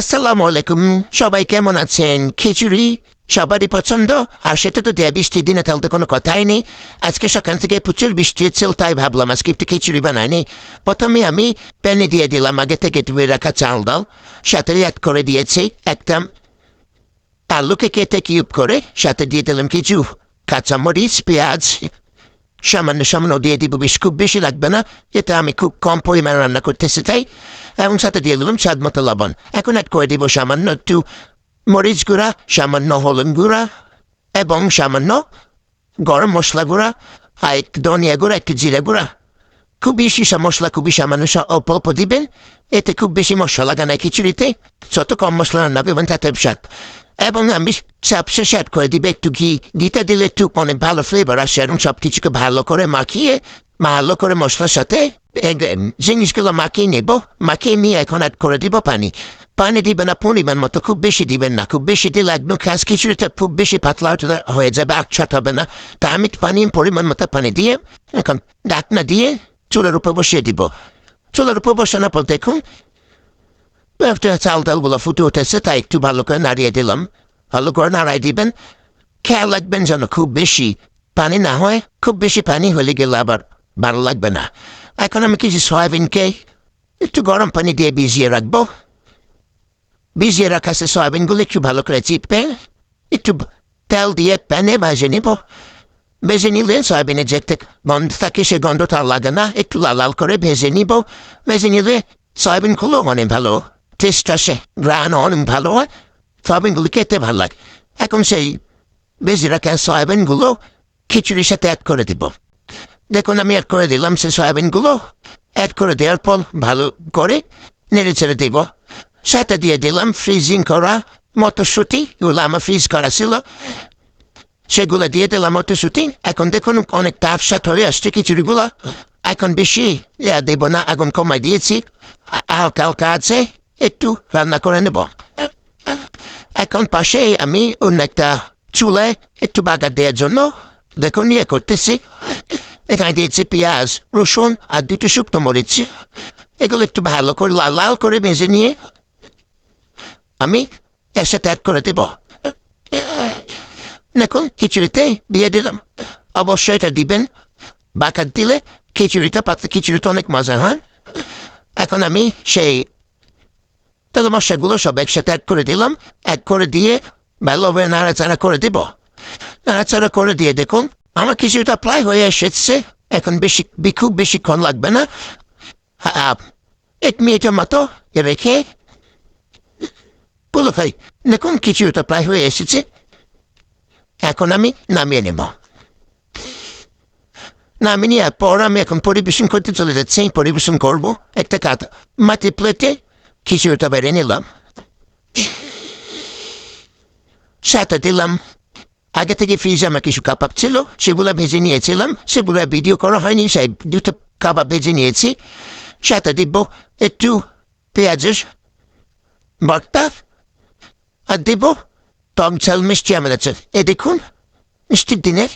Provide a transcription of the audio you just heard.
আসসালামু আলাইকুম। সবাই কেমন আছেন? খিচুড়ি? সবারই পছন্দ? আর সেটা তো দেয়া বৃষ্টির দিনে তাহলে তো কোনো কথাই নেই। আজকে সকাল থেকে প্রচুর বৃষ্টি হচ্ছিল, তাই ভাবলাম আজকে একটু খিচুড়ি বানাইনি প্রথমে আমি প্যানে দিয়ে দিলাম আগে থেকে ধুয়ে রাখা চাল দাও সাথে অ্যাড করে দিয়েছি একটা আলুকে কেটে কিউব করে, সাথে দিয়ে দিলাম কিছু কাঁচামরিচ, পেঁয়াজ সামান্য সামান্য দিয়ে দিব বেশ খুব বেশি লাগবে না এটা আমি খুব কম পরিমাণে রান্না করতেছি তাই এবং সাথে দিয়ে দিলাম স্বাদ মতো লবণ এখন অ্যাড করে দিব সামান্য একটু মরিচ গুঁড়া সামান্য হলুদ গুঁড়া এবং সামান্য গরম মশলা গুঁড়া আর একটু ধনিয়া গুঁড়া একটু জিরা গুঁড়া খুব বেশি সা মশলা খুবই সামান্য অল্প অল্প দিবেন এতে খুব বেশি মশলা লাগে না খিচুড়িতে যত কম মশলা রান্না করবেন তাতে স্বাদ এবং আমি সবশেষে অ্যাড করে দিবে, একটু ঘি। ঘিটা দিলে একটু অনেক ভালো ফ্লেভার আসে এবং সব কিছুকে ভালো করে মাখিয়ে, ভালো করে মশলার সাথে জিনিসগুলো মাখিয়ে নেব। মাখিয়ে নিয়ে এখন অ্যাড করে দিব পানি। পানি দিবেন না, পরিমাণ মতো, খুব বেশি দিবেন না। খুব বেশি দিলে একদম খাস খিচুড়িটা খুব বেশি পাতলা হয়ে যাবে, আকছাট হবে না। তা আমি পানি, পরিমাণ মতো পানি দিয়ে এখন ডাকনা দিয়ে চুলের উপর বসিয়ে দিব। চুলের উপর বসানোর পর দেখুন একটা চাল ডালগুলো ফুটে উঠেছে, তাই একটু ভালো করে নাড়িয়ে দিলাম। ভালো করে নাড়াই দিবেন। খেয়াল রাখবেন যেন খুব বেশি পানি না হয়, খুব বেশি পানি হলে গেলে আবার ভালো লাগবে না। এখন আমি কিছু সয়াবিনকে একটু গরম পানি দিয়ে ভিজিয়ে রাখব। ভিজিয়ে রাখা সে সয়াবিনগুলো, একটু ভালো করে চিপবে একটু তেল দিয়ে প্যানে ভাজে নিব। ভেজে নিলে সয়াবিনের যে একটা গন্ধ থাকে, সে গন্ধটা লাগে না। একটু লাল লাল করে ভেজে নিব। ভেজে নিলে সয়াবিনগুলো অনেক ভালো। গ্রান অনেক ভালো হয়, সয়াবিনগুলো খেতে ভালো লাগে। এখন সেই ভেজে রাখা সয়াবিনগুলো খিচুড়ির সাথে অ্যাড করে দিব। দেখুন, আমি অ্যাড করে দিলাম সে সয়াবিনগুলো। অ্যাড করে দেওয়ার পর ভালো করে নেড়ে ছেড়ে দিব। সাথে দিয়ে দিলাম ফ্রিজিং করা মটরশুঁটি, এগুলো আমার ফ্রিজ করা ছিল। সেগুলো দিয়ে দিলাম মটরশুঁটি। এখন দেখুন অনেক তাপসাত হয়ে আসছে খিচুড়িগুলো। এখন বেশি দেব না, আগুন কমাই দিয়েছি। হালকা হালকা আছে। একটু রান্না করে নেব এখন পাশে আমি অন্য একটা চুলায় একটু বাগার দেওয়ার জন্য দেখুন ইয়ে করতেছি এখানে দিয়েছি পেঁয়াজ রসুন আর দুটো শুকনো মরিচ এগুলো একটু ভালো করে লাল লাল করে ভেজে নিয়ে আমি এর সাথে অ্যাড করে দেব দেখুন খিচুড়িতে দিয়ে দিলাম অবশ্যই এটা দিবেন বাকার দিলে খিচুড়িটা পাতলা খিচুড়িটা অনেক মজা হয় এখন আমি সেই তেল মশলাগুলো সব একসাথে অ্যাড করে দিলাম অ্যাড করে দিয়ে ভালোভাবে নাড়াচাড়া করে দিব নাড়াচাড়া করে দিয়ে দেখুন আমার খিচুড়িটা প্রায় হয়ে এসেছে এখন বেশি খুব বেশিক্ষণ লাগবে না এক মিনিটের মতো রেখে বলো ভাই দেখুন খিচুড়িটা প্রায় হয়ে এসেছে এখন আমি নামিয়ে নেব নামিয়ে পর আমি এখন পরিবেশন করতে চলে যাচ্ছি পরিবেশন করব একটা কাতা মাটি প্লেটে খিচুড়িটা বেড়ে নিলাম সাথে দিলাম আগে থেকে ফ্রিজে আমার কিছু কাবাব ছিল সেগুলো ভেজে নিয়েছিলাম সেগুলো ভিডিও করা হয়নি সেই দুটো কাবাব ভেজে নিয়েছি সাথে দিব একটু পেঁয়াজের ভর্তা আর দেব টক ঝাল মিষ্টি আমার আছে এ দেখুন মিষ্টির দিনের